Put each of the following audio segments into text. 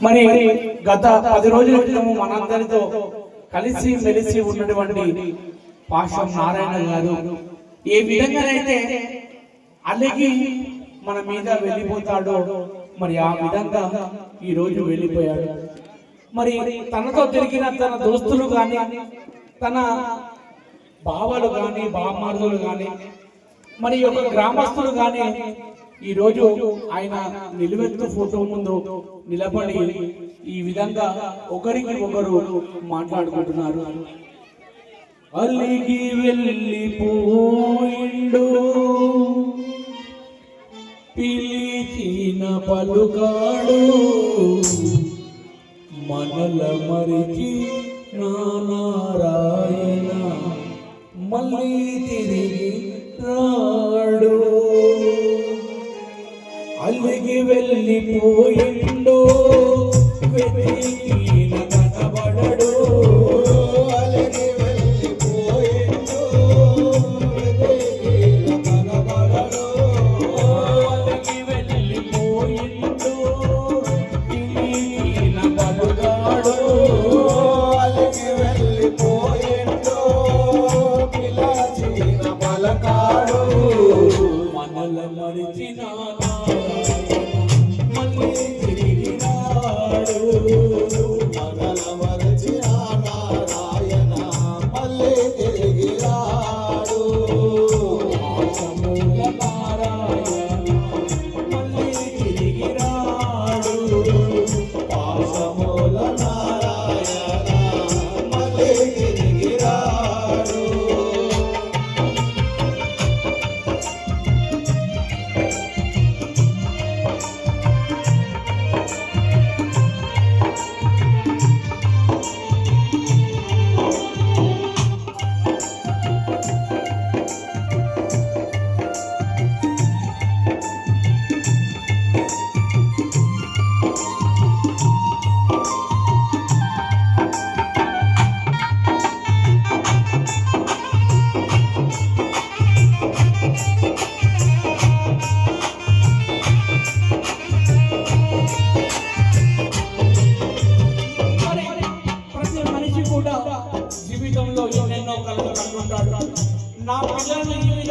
మరి గత పది రోజుల క్రితము మనందరితో కలిసి మెలిసి ఉన్నటువంటి పాషం నారాయణ గారు ఏ విధంగానైతే అలిగి మన మీద వెళ్ళిపోతాడో మరి ఆ విధంగా ఈ రోజు వెళ్ళిపోయాడు. మరి తనతో తిరిగిన తన దోస్తులు కానీ తన బావలు కానీ బామ్మార్దులు కానీ మరి యొక్క గ్రామస్తులు కానీ ఈ రోజు ఆయన నిలువెత్తు ఫోటో ముందు నిలబడి ఈ విధంగా ఒకరికి ఒకరు మాట్లాడుకుంటున్నారు. అల్లికి వెళ్ళిపోయిండు. పిలిచిన పలుకాడు మనల మరిచి నానారాయణ మళ్ళీ తిరిగి రాడు. వెళ్ళిపోయిండు వెతికి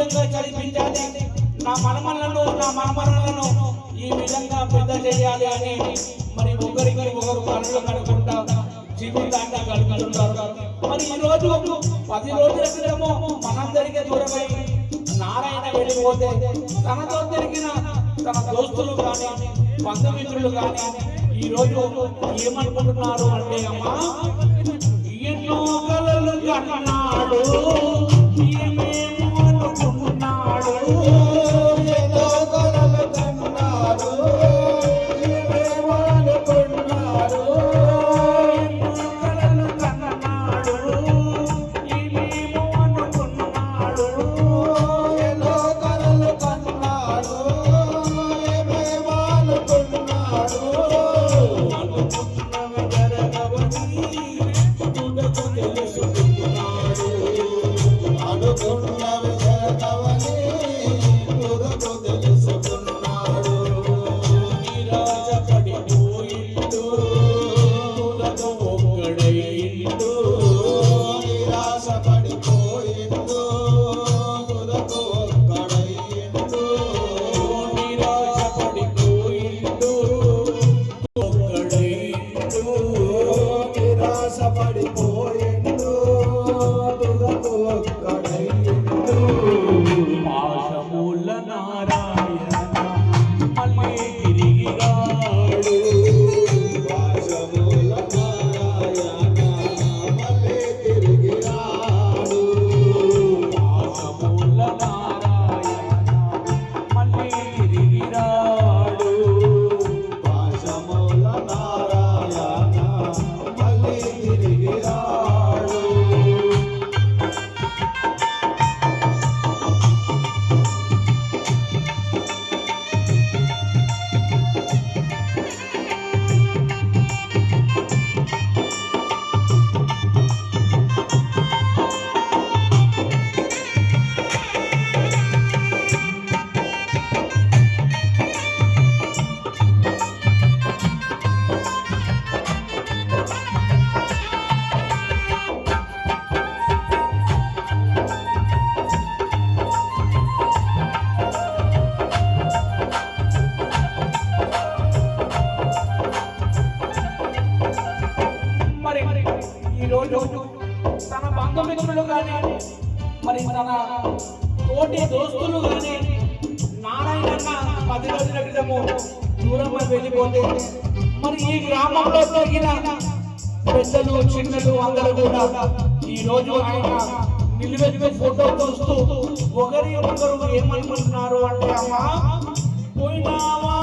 విధంగా చదివించాలి నా మనమలను నా మనమరణలను ఈ విధంగా పెద్ద చేయాలి అని మరి ఒకరికి ఒకరు కళ్ళు కనుకుంటా జీవితాన్ని గడుపుతుంటారు మరి ఈ రోజు పది రోజుల క్రితము మనందరికీ దూరమై నారాయణ వెళ్ళిపోతే తనతో తిరిగిన తన దోస్తులు కానీ బంధుమిత్రులు కానీ ఈ రోజు ఏమనుకుంటున్నారు అంటే అమ్మా ఎన్నో కలలు కన్నాడు. పది రోజుల క్రితము దూరం వెళ్ళిపోతే మరి ఈ గ్రామంలో తగిన పెద్దలు చిన్నలు అందరూ కూడా ఈ రోజు ఆయన నిలువెత్తు ఫోటో చూస్తూ ఒకరి ఒకరు ఏమనుకుంటున్నారు అంటే అమ్మా పోయినావా?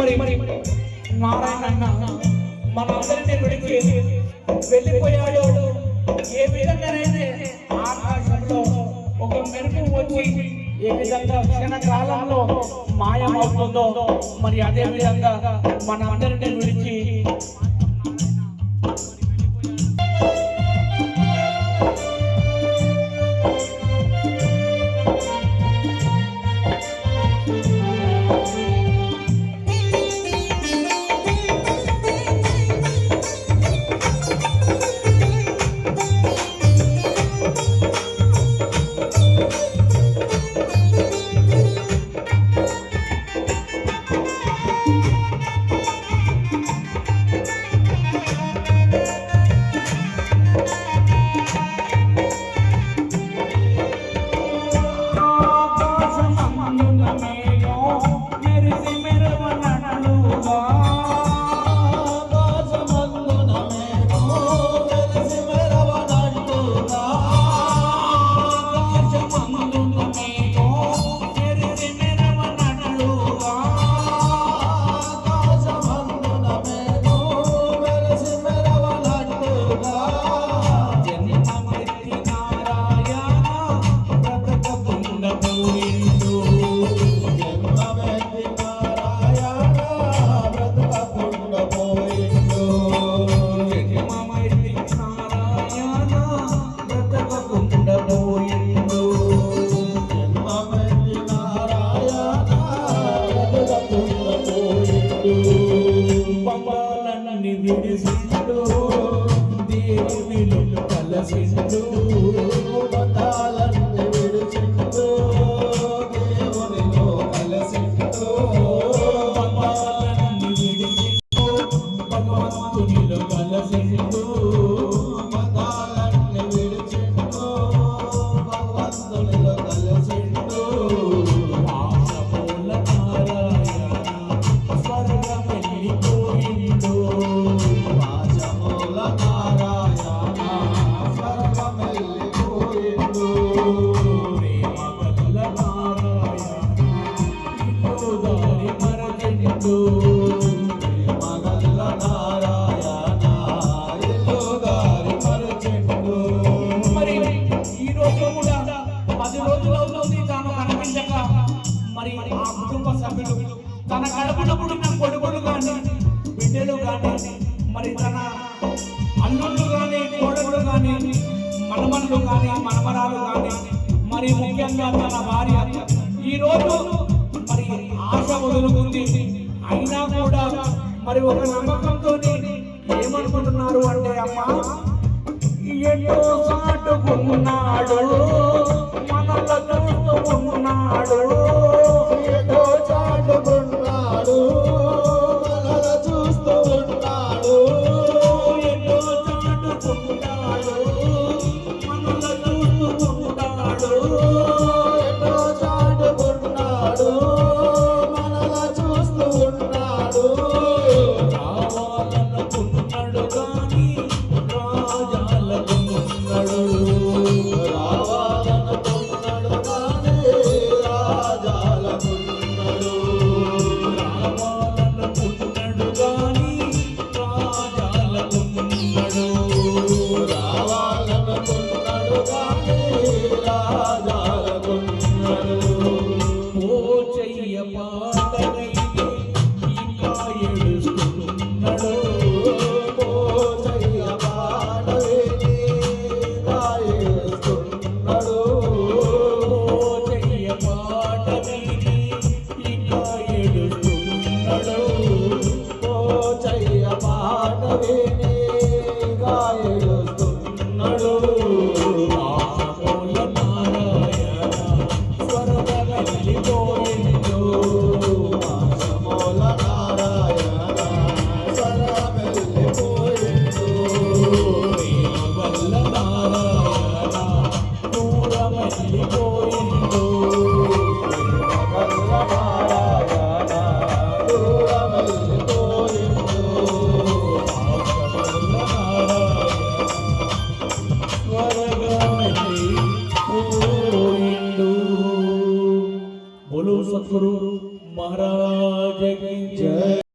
మరి నారాయణ అన్న మన అందరినీ పెడుకు వెళ్ళిపోయాడు. ఏ విధంగానైతే ఆకాశంలో ఒక మెరుపు వచ్చి ఏ విధంగా క్షణ కాలంలో మాయమవుతుందో మరి అదే విధంగా మన అందరినీ విడిచి మరి ముఖ్యంగా తన భార్య. ఈరోజు మరి ఆశ వదులుకుంది. అయినా కూడా మరి ఒక నమ్మకంతో ఏమనుకుంటున్నారు అంటే అమ్మా ఎన్నో సాటుకున్నాడు మనలో చూస్తూ ఉన్నాడు ఎన్నో చాటుకున్నాడు మనలో చూస్తూ ఎన్నో చాటుకున్నాడు. Oh.